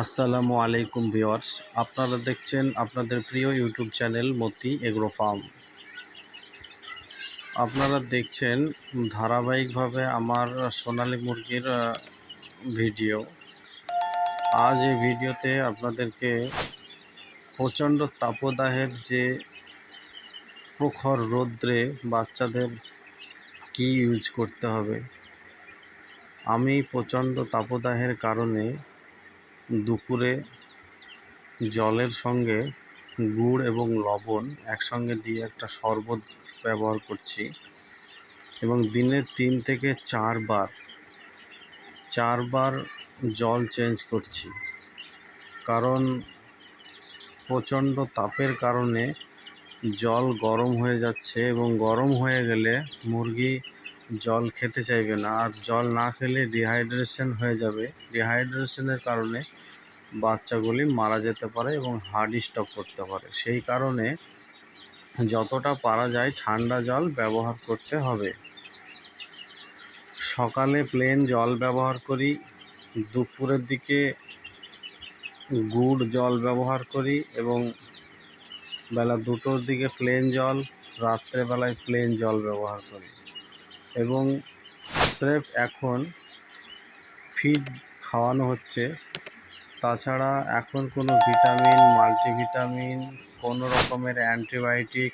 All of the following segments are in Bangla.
আসসালামু আলাইকুম ভিওয়ার্স আপনারা দেখছেন আপনাদের প্রিয় YouTube channel Moti agro farm. আপনারা দেখছেন ধারাবাহিকভাবে আমার সোনালী মুরগির ভিডিও। আজ এই ভিডিওতে আপনাদেরকে প্রচণ্ড তাপদাহের যে প্রখর রৌদ্রে বাচ্চাদের কি ইউজ করতে হবে, আমি প্রচণ্ড তাপদাহের কারণে দুপুরে জলের সঙ্গে গুড় এবং লবণ একসঙ্গে দিয়ে একটা শরবত ব্যবহার করছি এবং দিনে তিন থেকে চারবার চারবার জল চেঞ্জ করছি। কারণ প্রচণ্ড তাপের কারণে জল গরম হয়ে যাচ্ছে এবং গরম হয়ে গেলে মুরগি জল খেতে চাইবে না। আর জল না খেলে ডিহাইড্রেশন হয়ে যাবে। ডিহাইড্রেশনের কারণে বাচ্চাগুলি মারা যেতে পারে এবং হার্ট স্টক করতে পারে। সেই কারণে যতটা পারা যায় ঠান্ডা জল ব্যবহার করতে হবে। সকালে প্লেন জল ব্যবহার করি, দুপুরের দিকে গুড় জল ব্যবহার করি এবং বেলা দুটোর দিকে প্লেন জল, রাত্রেবেলায় প্লেন জল ব্যবহার করি। এবং স্রেফ এখন ফিড খাওয়ানো হচ্ছে। তাছাড়া এখন কোনো ভিটামিন মাল্টিভিটামিন কোনো রকমের অ্যান্টিবায়োটিক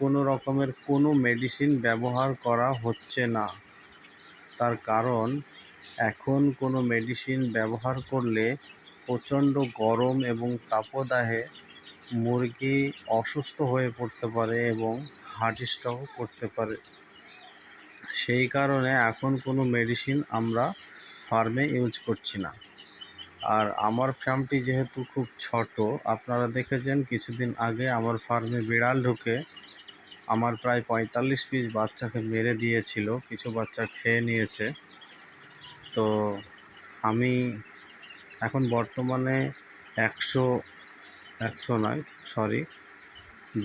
কোনো রকমের কোনো মেডিসিন ব্যবহার করা হচ্ছে না। তার কারণ, এখন কোনো মেডিসিন ব্যবহার করলে প্রচণ্ড গরম এবং তাপদাহে মুরগি অসুস্থ হয়ে পড়তে পারে এবং হার্ট স্ট্রোক করতে পারে। সেই কারণে এখন কোনো মেডিসিন আমরা ফার্মে ইউজ করছি না। আর আমার ফার্মটি যেহেতু খুব ছোট, আপনারা দেখেছেন কিছুদিন আগে আমার ফার্মে বিড়াল ঢুকে আমার প্রায় পঁয়তাল্লিশ পিস বাচ্চাকে মেরে দিয়েছিল, কিছু বাচ্চা খেয়ে নিয়েছে। তো আমি এখন বর্তমানে একশো একশো নয় সরি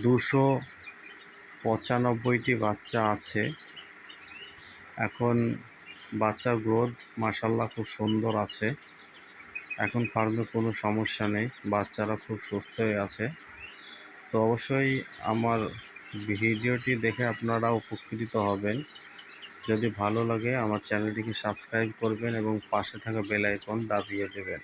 দুশো পঁচানব্বইটি বাচ্চা আছে। এখন বাচ্চার গ্রোথ মাসাল্লাহ খুব সুন্দর আছে। এখন ফার্মে কোনো সমস্যা নেই, বাচ্চারা খুব সুস্থ হয়ে আছে। তো অবশ্যই আমার ভিডিওটি দেখে আপনারা উপকৃত হবেন। যদি ভালো লাগে আমার চ্যানেলটিকে সাবস্ক্রাইব করবেন এবং পাশে থাকা বেল আইকন দাবিয়ে দেবেন।